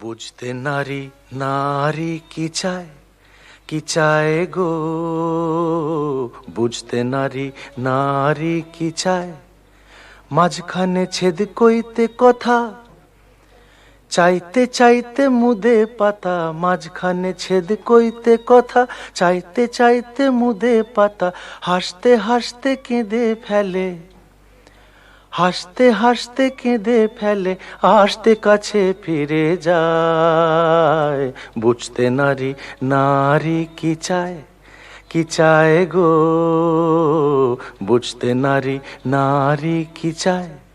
বুঝতে নারী নারী কি চায়? কি চায় গো? বুঝতে নারী নারী কি চায়? মাঝখানে ছেদ কইতে কথা, চাইতে চাইতে মুদে পাতা, মাঝখানে ছেদ কইতে কথা, চাইতে চাইতে মুদে পাতা, হাসতে হাসতে কেঁদে ফেলে। হাসতে হাসতে কেঁদে ফেলে, আসতে কাছে ফিরে যায়। বুঝতে নারী নারী কি চায়? কি চায় গো? বুঝতে নারী নারী কি চায়?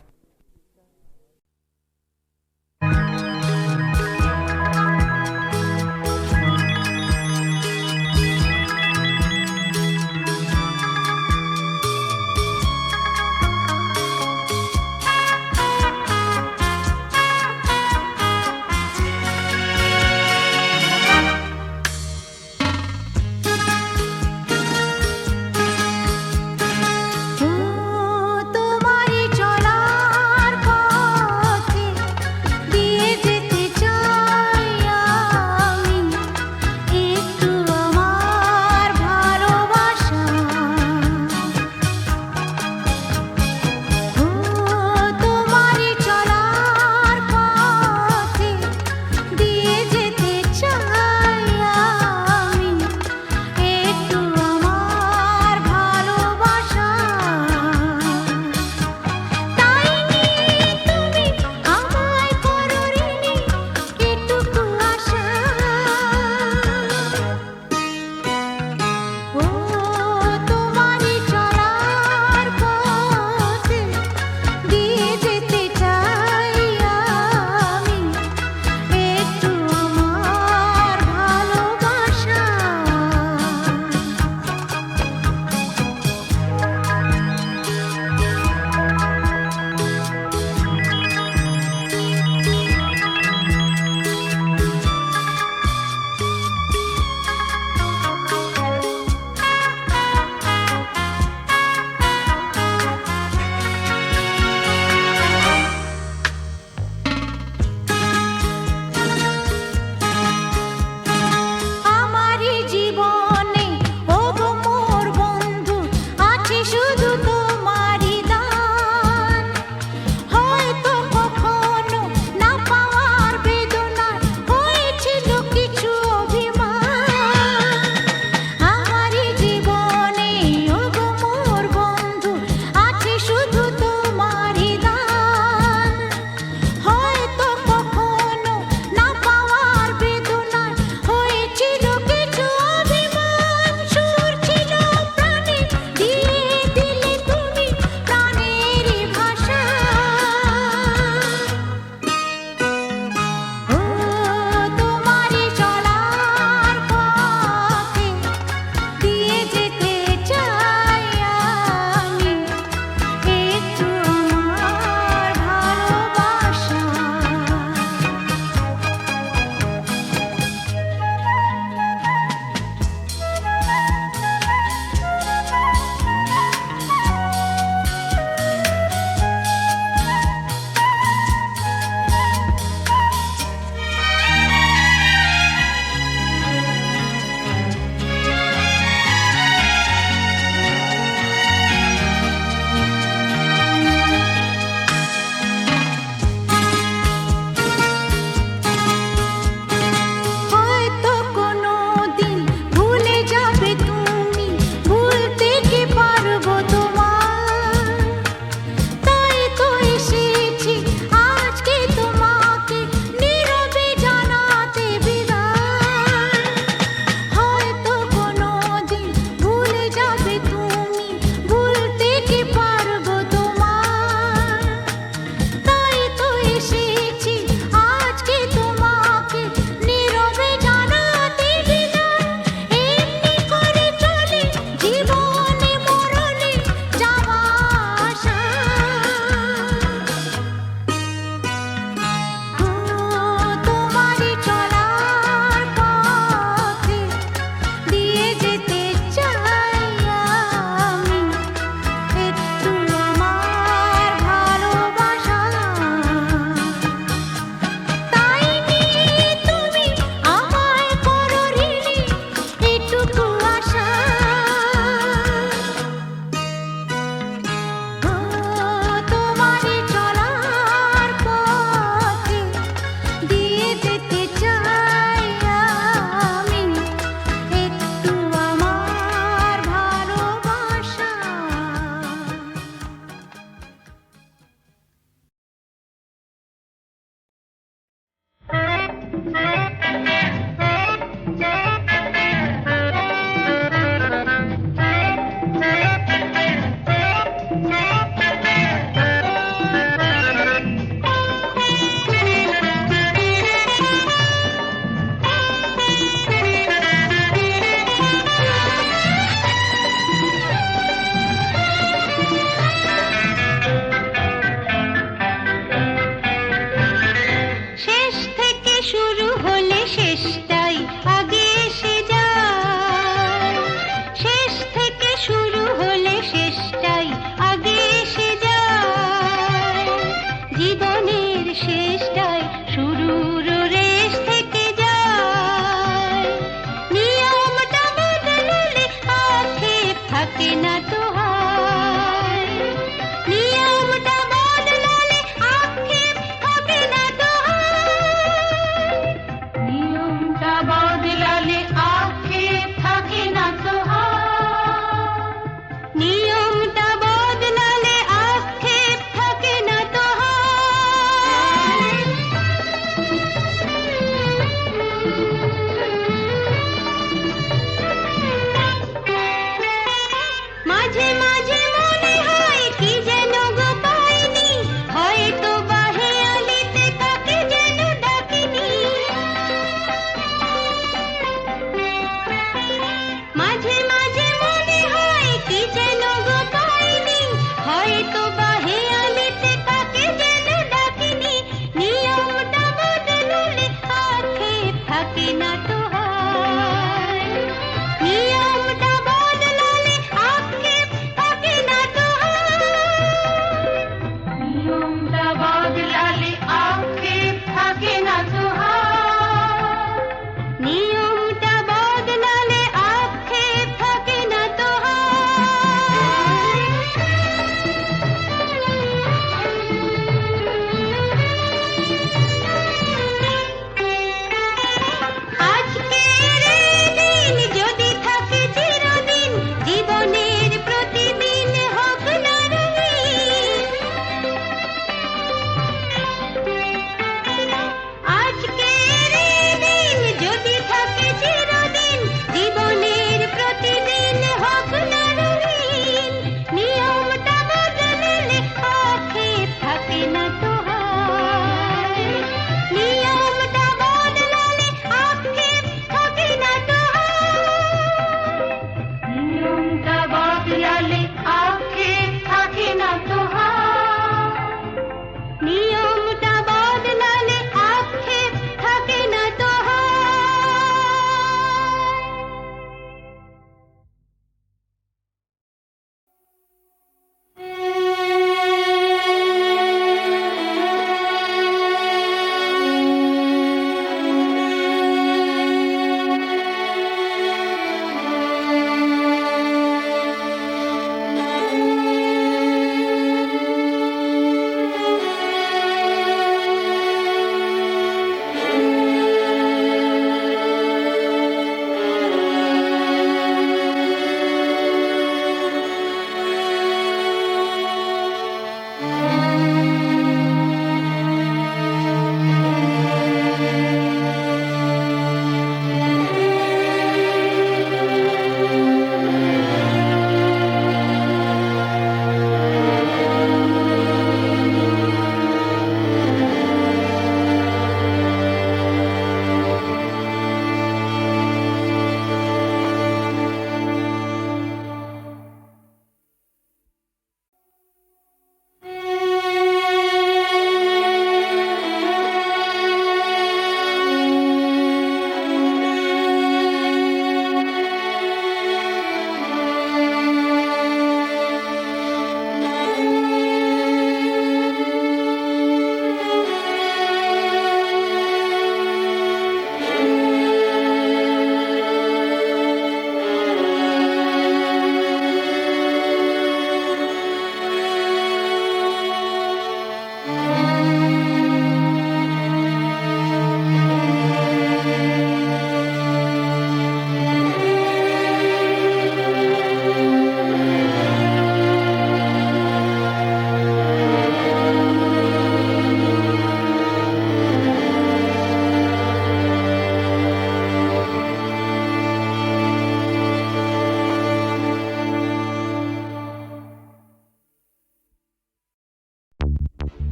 শুরু হল।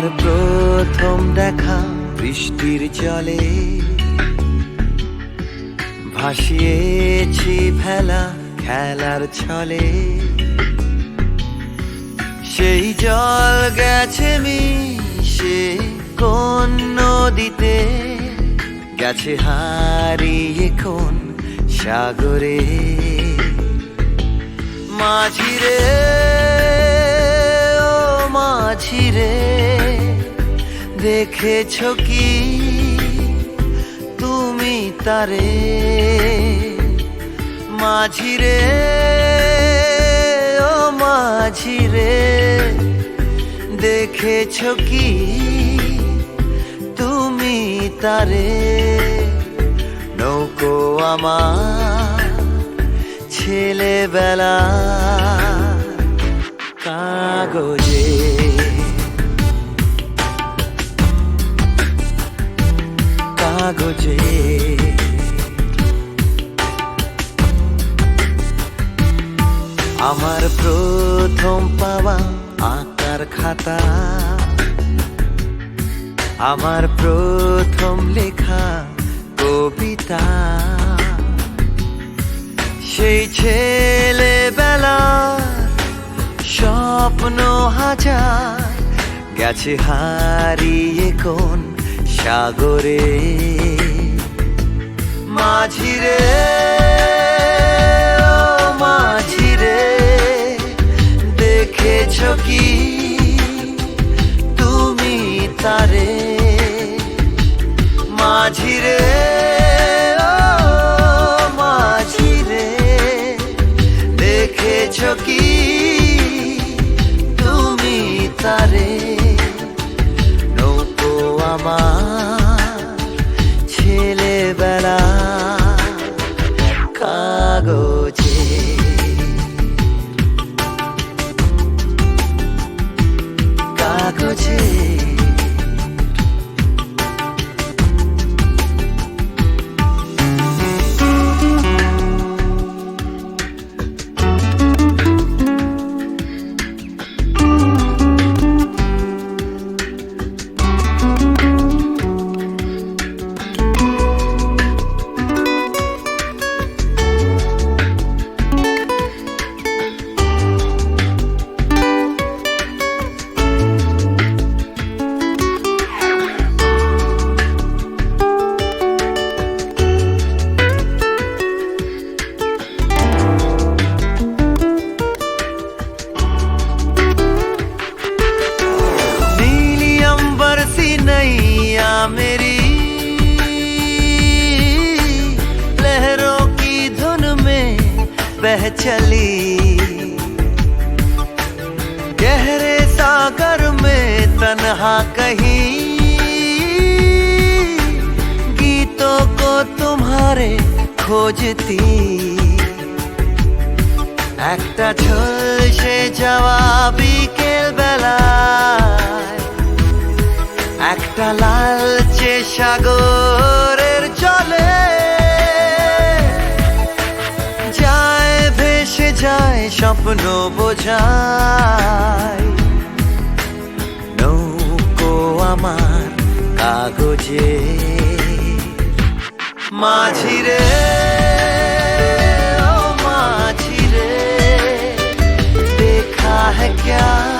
আমার প্রথম দেখা বৃষ্টির চলে ভাসিয়েছি ভেলা খেলার ছলে। সেই জল গেছে মি সে কোন নদীতে। গেছে হারিয়ে কোন সাগরে। মাঝিরে মাঝিরে দেখেছ কি? তুমি তারে মাঝিরে ও মাঝিরে দেখেছ কি? তুমি তারে, নৌকো আমার ছেলেবেলা কাগজে খাতা আমার প্রথম লেখা কবিতা। সেই ছেলেবেলা স্বপ্ন হাজার গেছে হারিয়ে কোন সাগরে। মাঝিরে মাঝিরে, দেখেছ কি তারে মাঝিরে মাঝিরে দেখেছ কি তুমি তারে? নৌকো আমার तन्हा कहीं गीतों को तुम्हारे खोजती একটা ঝলসে যাওয়া বিকেল বেলায় একটা লালচে সাগরের জলে যায় ভেসে যায় স্বপ্ন বোঝায় আমার কাগজে। মাঝিরে ও মাঝিরে দেখা হ্যা